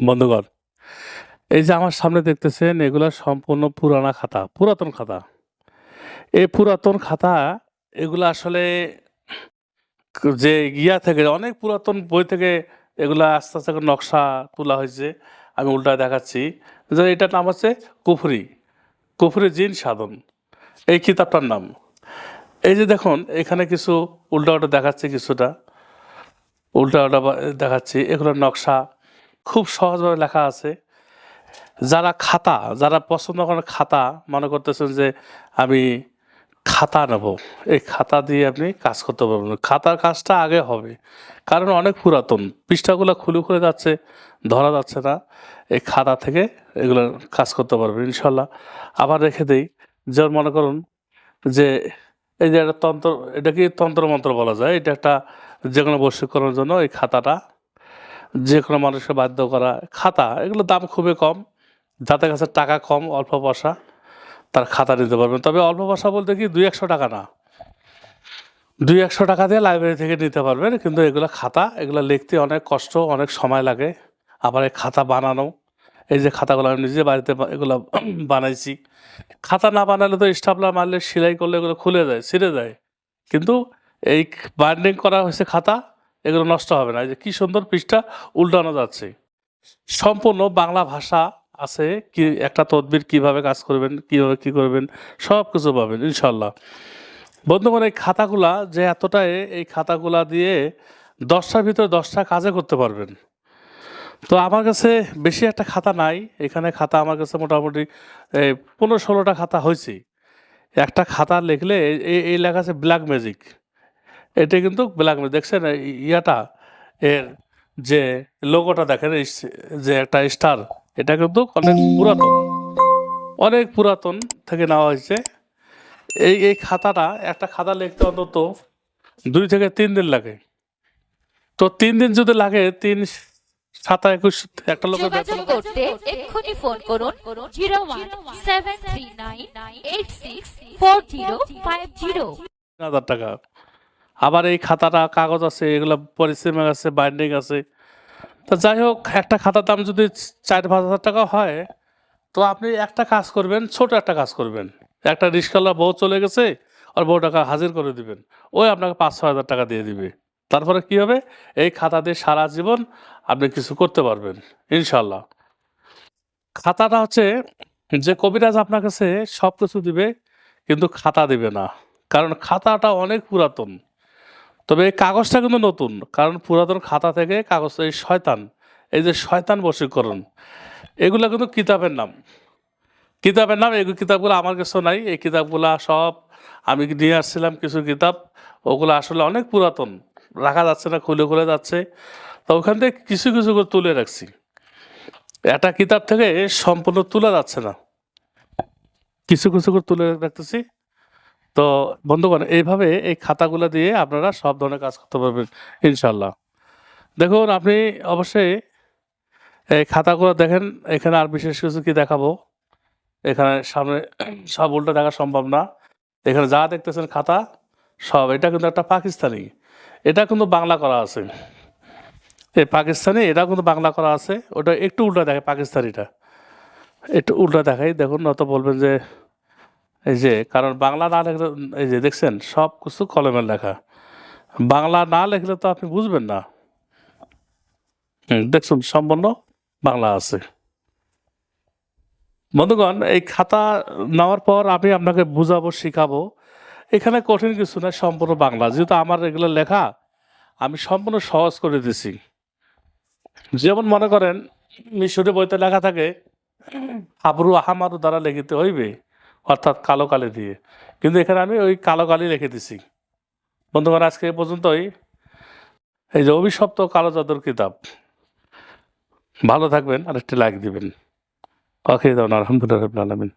বন্ধুগণ এই যে আমার সামনে দেখতেছেন, এগুলা সম্পূর্ণ পুরানা খাতা, পুরাতন খাতা। এই পুরাতন খাতা, এগুলা আসলে যে ইয়া থেকে, অনেক পুরাতন বই থেকে এগুলা আস্তে আস্তে নকশা তোলা হয়েছে। আমি উল্টা দেখাচ্ছি। যে এটার নাম হচ্ছে কুফরি। কুফরি জিন সাধন। এই কিতাবটার নাম। এই যে দেখুন, এখানে কিছু উল্টা উল্টা দেখাচ্ছে কিছুটা। উল্টা উল্টা দেখাচ্ছি। এগুলোর নকশা খুব সহজভাবে লেখা আছে। যারা খাতা, যারা পছন্দ করেন খাতা, মনে করতেছেন যে আমি খাতা নেব। এই খাতা দিয়ে আপনি কাজ করতে পারবেন। খাতার কাজটা আগে হবে। কারণ অনেক পুরাতন। পৃষ্ঠাগুলো খুলে খুলে যাচ্ছে, ধরা যাচ্ছে না। এই খাতা থেকে এগুলো কাজ করতে পারবেন, ইনশাল্লাহ। আবার রেখে দেই, যেমন মনে করুন যে এই যে একটা তন্ত্র, এটা কি তন্ত্র মন্ত্র বলা যায়? এটা একটা যে কোনো বশীকরণের জন্য এই খাতাটা যে কোনো মানুষকে বাধ্য করা, খাতা এগুলো দাম খুবই কম। যাদের কাছে টাকা কম, অল্প পয়সা, তার খাতা নিতে পারবেন। তবে অল্প পয়সা বলতে কি দুই একশো টাকা না। দুই একশো টাকা দিয়ে লাইব্রেরি থেকে নিতে পারবেন, কিন্তু এগুলো খাতা, এগুলো লিখতে অনেক কষ্ট, অনেক সময় লাগে। আবার এই খাতা বানানো, এই যে খাতাগুলো আমি নিজে বাড়িতে এগুলো বানাইছি। খাতা না বানালে তো স্টাপলার মারলে, সেলাই করলে এগুলো খুলে যায়, ছিঁড়ে যায়। কিন্তু এই বাইন্ডিং করা হয়েছে খাতা এগুলো নষ্ট হবে না। এই যে কি সুন্দর পৃষ্ঠা উল্টানো যাচ্ছে। সম্পূর্ণ বাংলা ভাষা আছে কি একটা তদবির কীভাবে কাজ করবেন, কীভাবে কি করবেন সব কিছু পাবেন ইনশাল্লাহ বন্ধুগণ, এই খাতাগুলা যে এতটাই, এই খাতাগুলা দিয়ে দশটার ভিতরে দশটা কাজে করতে পারবেন। তো আমার কাছে বেশি একটা খাতা নাই। এখানে খাতা আমার কাছে মোটামুটি পনেরো ষোলোটা খাতা হয়েছে। একটা খাতা লিখলে এই- লেখা আছে ব্ল্যাক ম্যাজিক। এটা কিন্তু ব্ল্যাক দেখছেন ইয়াটা এর যে লোগোটা দেখেন যে একটা স্টার এটা কিন্তু অনেক পুরাতন অনেক পুরাতন থেকে নেওয়া হয়েছে। এই এই খাতাটা একটা খাতা লিখতে অন্তত দুই থেকে তিন দিন লাগে। তো তিন দিন যদি লাগে তিন সাতা একুশ একটা লোকের বেতন। করতে এক্ষুনি ফোন করুন zero one seven three nine eight six four zero five zero. হাজার টাকা। আবার এই খাতাটা, কাগজ আছে, এগুলো পরিশ্রমিক আছে বাইন্ডিং আছে। তো যাই হোক, একটা খাতার দাম যদি চার পাঁচ হাজার টাকা হয়, তো আপনি একটা কাজ করবেন, ছোট একটা কাজ করবেন। একটা রিক্সাওয়ালা বউ চলে গেছে, আর বউ টাকা হাজির করে দিবেন। ওই আপনাকে পাঁচ ছ হাজার টাকা দিয়ে দিবে। তারপরে কি হবে? এই খাতা দিয়ে সারা জীবন আপনি কিছু করতে পারবেন ইনশাল্লাহ খাতাটা হচ্ছে, যে কবিরাজ আপনার কাছে সব কিছু দিবে, কিন্তু খাতা দিবে না। কারণ খাতাটা অনেক পুরাতন। তবে এই কাগজটা কিন্তু নতুন, কারণ পুরাতন খাতা থেকে কাগজ এই শয়তান, এই যে শয়তান বশীকরণ, এগুলো কিন্তু কিতাবের নাম। কিতাবের নাম, এই কিতাবগুলো আমার কাছে নাই, এই কিতাবগুলো সব আমি নিয়ে আসছিলাম কিছু কিতাব, ওগুলো আসলে অনেক পুরাতন, রাখা যাচ্ছে না, খুলে খুলে যাচ্ছে। তো ওখান থেকে কিছু কিছু করে তুলে রাখছি। একটা কিতাব থেকে সম্পূর্ণ তোলা যাচ্ছে না। কিছু কিছু করে তুলে রাখতেছি। তো বন্ধুগণ এইভাবে এই খাতাগুলো দিয়ে আপনারা সব ধরনের কাজ করতে পারবেন ইনশাল্লাহ দেখুন, আপনি অবশ্যই এই খাতাগুলো দেখেন, এখানে আর বিশেষ কিছু কি দেখাবো? এখানে সামনে সব উল্টো দেখা সম্ভব না। এখানে যা দেখতেছেন খাতা, সব। এটা কিন্তু একটা পাকিস্তানি। এটা কিন্তু বাংলা করা আছে। এই পাকিস্তানি এটা কিন্তু বাংলা করা আছে। ওটা একটু উল্টা দেখে, পাকিস্তানিটা। একটু উল্টা দেখাই। দেখুন নত বলবেন যে এই যে, কারণ বাংলা না লেখলে, এই যে দেখছেন, সব কিছু কলমের লেখা। বাংলা না লেখলে তো আপনি বুঝবেন না। দেখুন সম্পূর্ণ বাংলা আছে। বন্ধুগণ, এই খাতা নেওয়ার পর আমি আপনাকে বুঝাবো, শিখাবো। এখানে কঠিন কিছু না সম্পূর্ণ বাংলা। যেহেতু আমার এগুলো লেখা, আমি সম্পূর্ণ সহজ করে দিছি। যেমন মনে করেন মিশরে বইতে লেখা থাকে হাবরু আহামারু দ্বারা লিখিতে হইবে। অর্থাৎ কালো কালি দিয়ে। কিন্তু এখানে আমি ওই কালো কালি লিখে দিছি। বন্ধুগণ, আজকে এ পর্যন্তই। এই যে অভিশপ্ত কালো জাদুর কিতাব। ভালো থাকবেন আর একটি লাইক দিবেন অখিদান আলহামদুলিল্লাহ আলমিন।